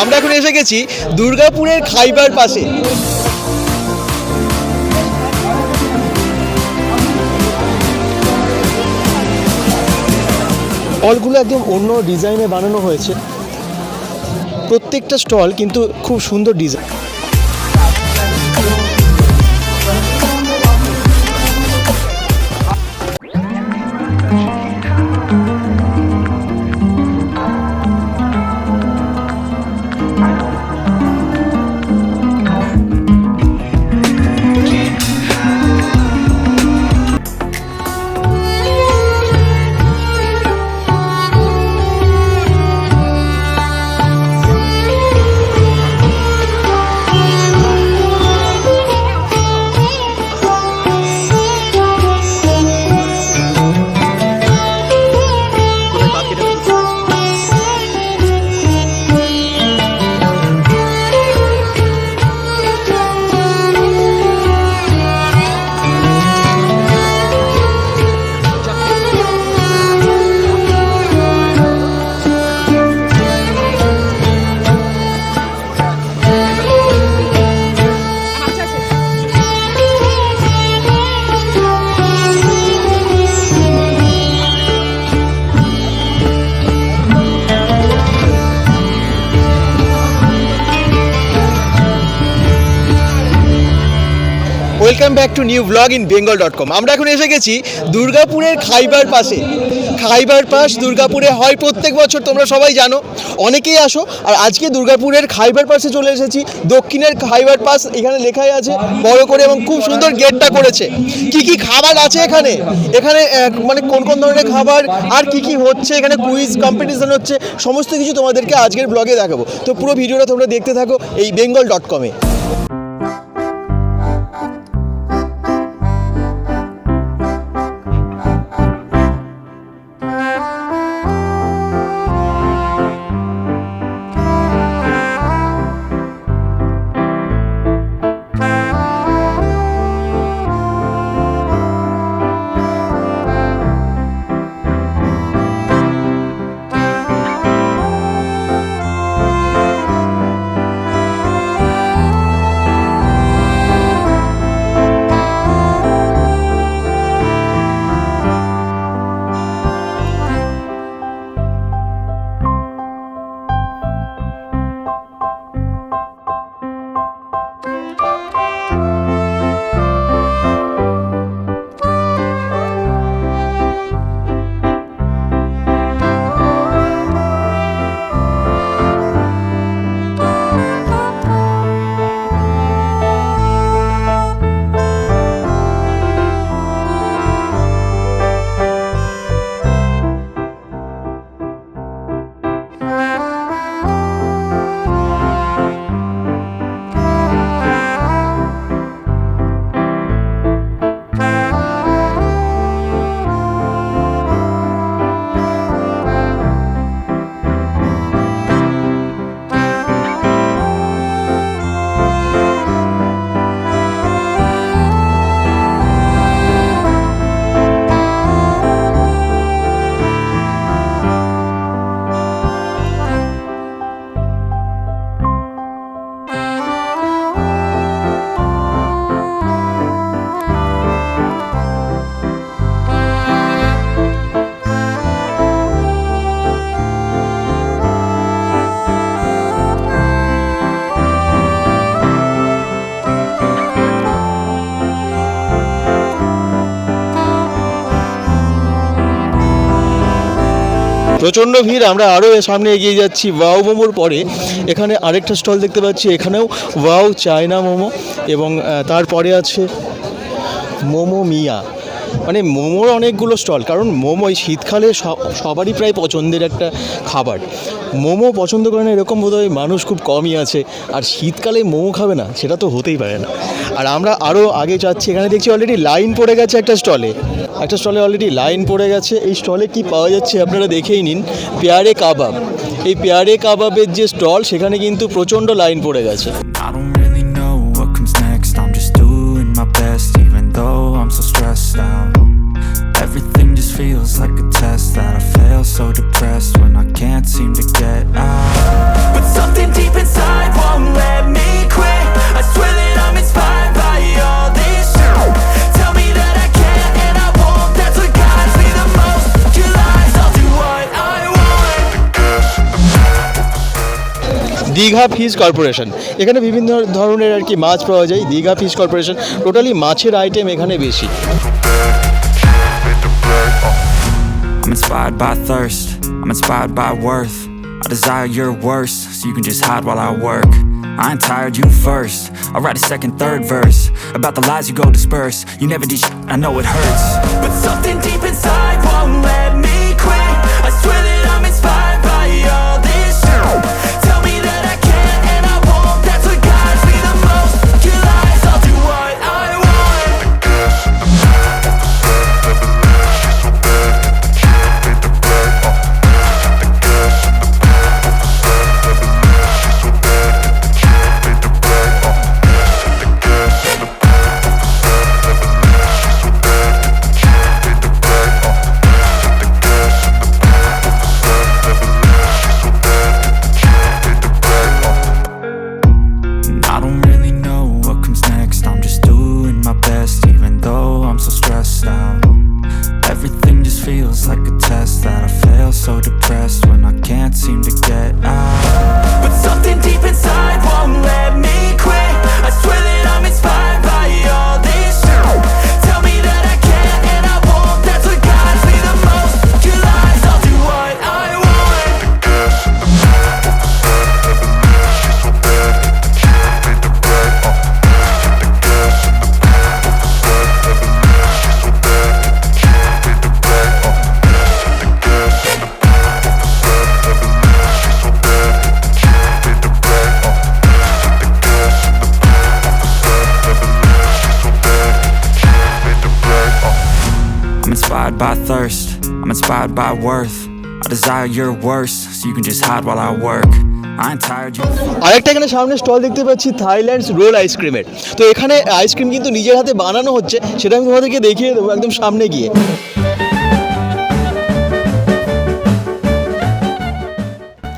আমরা এখন এসে গেছি দুর্গাপুরের খাইবার পাশে। অলগুলো একদম অন্য ডিজাইনে বানানো হয়েছে। প্রত্যেকটা স্টল কিন্তু খুব সুন্দর design welcome back to new blog in Bengal dot com আমরা এখন এসে গেছি দুর্গাপুরের খাইবার পাশে। খাইবার পাস দুর্গাপুরে হয় প্রত্যেক বছর, তোমরা সবাই জানো। অনেকেই আসো, আর আজকে দুর্গাপুরের খাইবার পাসে চলে এসেছি। দক্ষিণের খাইবার পাস এখানে লেখাই আছে, বড় করে এবং খুব সুন্দর গেটটা করেছে। কি কি খাবার আছে এখানে? এখানে মানে কোন কোন ধরনের খাবার, আর কি কি হচ্ছে? এখানে কুইজ কম্পিটিশন হচ্ছে, সমস্ত কিছু তোমাদেরকে আজকের ব্লগে দেখাবো। তো পুরো ভিডিওটা তোমরা দেখতে থাকো এই বেঙ্গল ডট কমে প্রচণ্ড ভিড়, আমরা আরও সামনে এগিয়ে যাচ্ছি, ওয়াও মোমোর পরে। এখানে আরেকটা স্টল দেখতে পাচ্ছি, এখানেও ওয়াও চায়না মোমো এবং তারপরে আছে মোমো মিয়া। মানে মোমোর অনেকগুলো স্টল, কারণ মোমো এই শীতকালে সবারই প্রায় পছন্দের একটা খাবার। মোমো পছন্দ করে না, এরকম বোধহয় মানুষ খুব কমই আছে। আর শীতকালে মোমো খাবে না, সেটা তো হতেই পারে না। আর আমরা আরও আগে যাচ্ছি, এখানে দেখছি অলরেডি লাইন পড়ে গেছে একটা স্টলে। একটা স্টলে অলরেডি লাইন পড়ে গেছে। এই স্টলে কি পাওয়া যাচ্ছে আপনারা দেখেই নিন, পেয়ারে কাবাব। এই পেয়ারে কাবাবের যে স্টল, সেখানে কিন্তু প্রচণ্ড লাইন পড়ে গেছে। Everything just feels like a test that I Digha fish corporation এখানে বিভিন্ন ধরনের আর কি মাছ পাওয়া যায় দীঘা ফিশ কর্পোরেশন টোটালি মাছের আইটেম এখানে বেশি I'm inspired by thirst, I'm inspired by worth. I desire your worst, so you can just hide while I work. I ain't tired, you first. I'll write a second, third verse about the lies you go disperse. You never did shit, I know it hurts. But something deep inside Thirst, I'm inspired by worth. I desire your worst, so you can just hide while I work. আরেকটা এখানে সামনে stall দেখতে পাচ্ছি থাইল্যান্ডস role আইসক্রিমের তো এখানে ice cream কিন্তু নিজের হাতে বানানো হচ্ছে সেটা আমি তোমাদেরকে দেখিয়ে দেবো একদম সামনে গিয়ে।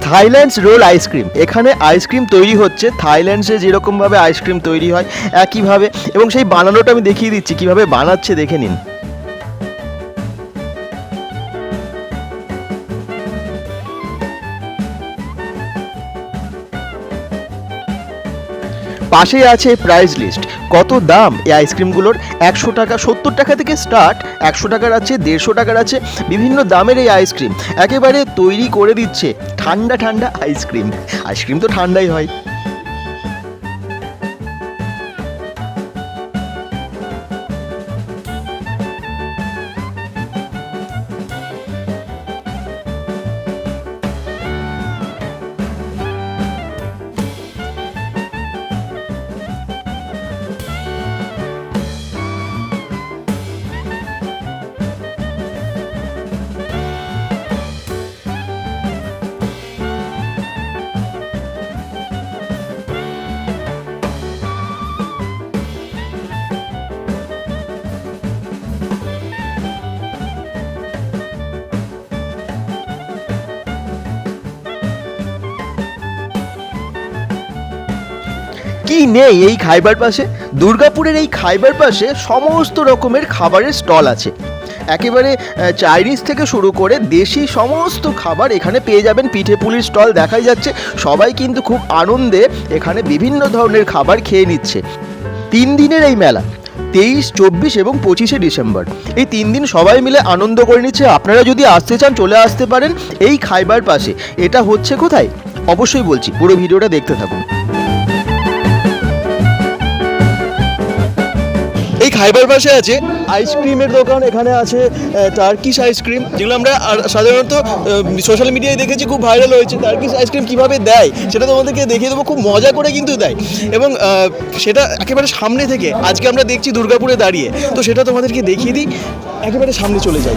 থাইল্যান্ডস রোল আইসক্রিম এখানে আইসক্রিম তৈরি হচ্ছে থাইল্যান্ডসে যেরকমভাবে আইসক্রিম তৈরি হয় একইভাবে এবং সেই বানানোটা আমি দেখিয়ে দিচ্ছি কীভাবে বানাচ্ছে দেখে নিন। পাশেই আছে প্রাইস লিস্ট কত দাম এই আইসক্রিমগুলোর? একশো টাকা, সত্তর টাকা থেকে স্টার্ট একশো টাকার আছে, দেড়শো টাকার আছে, বিভিন্ন দামের এই আইসক্রিম। একেবারে তৈরি করে দিচ্ছে ঠান্ডা ঠান্ডা আইসক্রিম। আইসক্রিম তো ঠান্ডাই হয়। কি নেই এই খাইবার পাশে। দুর্গাপুরের এই খাইবার পাশে সমস্ত রকমের খাবারের স্টল আছে। একেবারে চাইনিজ থেকে শুরু করে দেশি সমস্ত খাবার এখানে পেয়ে যাবেন। পিঠে পুলির স্টল দেখাই যাচ্ছে। সবাই কিন্তু খুব আনন্দে এখানে বিভিন্ন ধরনের খাবার খেয়ে নিচ্ছে। তিন দিনের এই মেলা, তেইশ, চব্বিশ এবং পঁচিশে ডিসেম্বর। এই তিন দিন সবাই মিলে আনন্দ করে নিচ্ছে। আপনারা যদি আসতে চান, চলে আসতে পারেন এই খাইবার পাশে। এটা হচ্ছে কোথায়? অবশ্যই বলছি, পুরো ভিডিওটা দেখতে থাকুন। খাইবার পাশে আছে। আইসক্রিমের দোকান এখানে আছে টার্কিশ আইসক্রিম যেগুলো আমরা আর- সাধারণত সোশ্যাল মিডিয়ায় দেখেছি খুব ভাইরাল হয়েছে। টার্কিশ আইসক্রিম কীভাবে দেয় সেটা তোমাদেরকে দেখিয়ে দেবো খুব মজা করে কিন্তু দেয়। এবং সেটা একেবারে সামনে থেকে আজকে আমরা দেখছি দুর্গাপুরে দাঁড়িয়ে। তো সেটা তোমাদেরকে দেখিয়ে দিই একেবারে সামনে চলে যাই।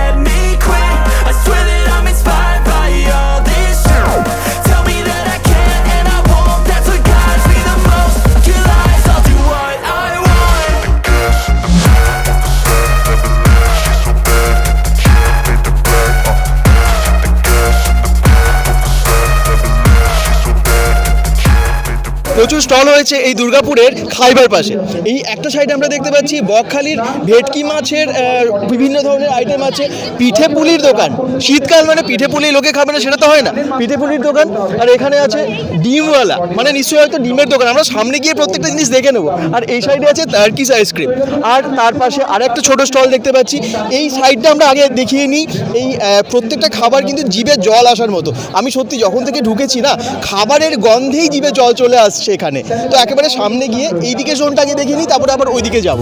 stall হয়েছে এই দুর্গাপুরের খাইবার পাশে। এই একটা সাইডে আমরা দেখতে পাচ্ছি বকখালির ভেটকি মাছের বিভিন্ন ধরনের আইটেম আছে। পিঠে পুলির দোকান। শীতকাল মানে পিঠে পুলি লোকে খাবে না, সেটা তো হয় না। পিঠে পুলির দোকান। আর এখানে আছে ডিমওয়ালা। মানে নিশ্চয়ই হয়তো ডিমের দোকান। আমরা সামনে গিয়ে প্রত্যেকটা জিনিস দেখে নেব। আর এই সাইডে আছে টার্কিস আইসক্রিম আর তার পাশে আর একটা ছোট স্টল দেখতে পাচ্ছি। এই সাইডটা আমরা আগে দেখিয়ে নিই। এই প্রত্যেকটা খাবার কিন্তু জিভে জল আসার মতো। আমি সত্যি যখন থেকে ঢুকেছি না, খাবারের গন্ধেই জিভে জল চলে আসছে এখানে। তো একেবারে সামনে গিয়ে এইদিকে জোনটাকে দেখিয়ে নিই তারপরে আবার ওইদিকে যাব।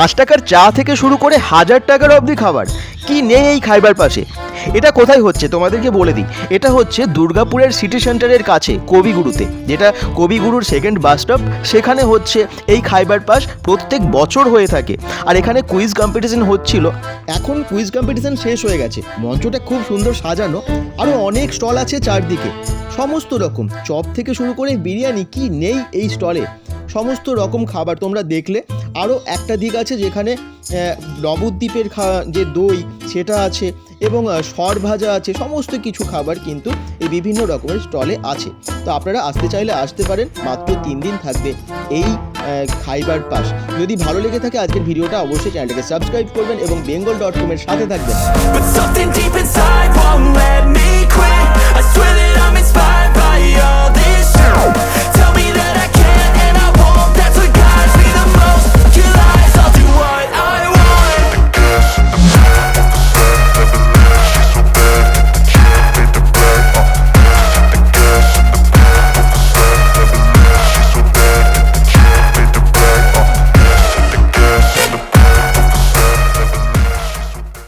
পাঁচ টাকার চা থেকে শুরু করে হাজার টাকার অবধি খাবার। কি নেই এই খাইবার পাশে? এটা কোথায় হচ্ছে? তোমাদেরকে বলে দিই। এটা হচ্ছে দুর্গাপুরের সিটি সেন্টারের কাছে, কবিগুরুতে। যেটা কবিগুরুর সেকেন্ড বাস স্টপ সেখানে হচ্ছে এই খাইবার পাস প্রত্যেক বছর হয়ে থাকে। আর এখানে কুইজ কম্পিটিশন হচ্ছিল। এখন কুইজ কম্পিটিশন শেষ হয়ে গেছে। মঞ্চটা খুব সুন্দর সাজানো আরও অনেক স্টল আছে চারদিকে। সমস্ত রকম। চপ থেকে শুরু করে বিরিয়ানি, কি নেই এই স্টলে? সমস্ত রকম খাবার তোমরা দেখলে। আরও একটা দিক আছে যেখানে নবদ্বীপের খা, যে দই, সেটা আছে এবং সর ভাজা আছে, সমস্ত কিছু খাবার কিন্তু এই বিভিন্ন রকমের স্টলে আছে। তো আপনারা আসতে চাইলে আসতে পারেন, মাত্র তিন দিন থাকবে এই খাইবার পাস যদি ভালো লেগে থাকে আজকের ভিডিওটা, অবশ্যই চ্যানেলটাকে সাবস্ক্রাইব করবেন এবং বেঙ্গল ডট কমের সাথে থাকবেন।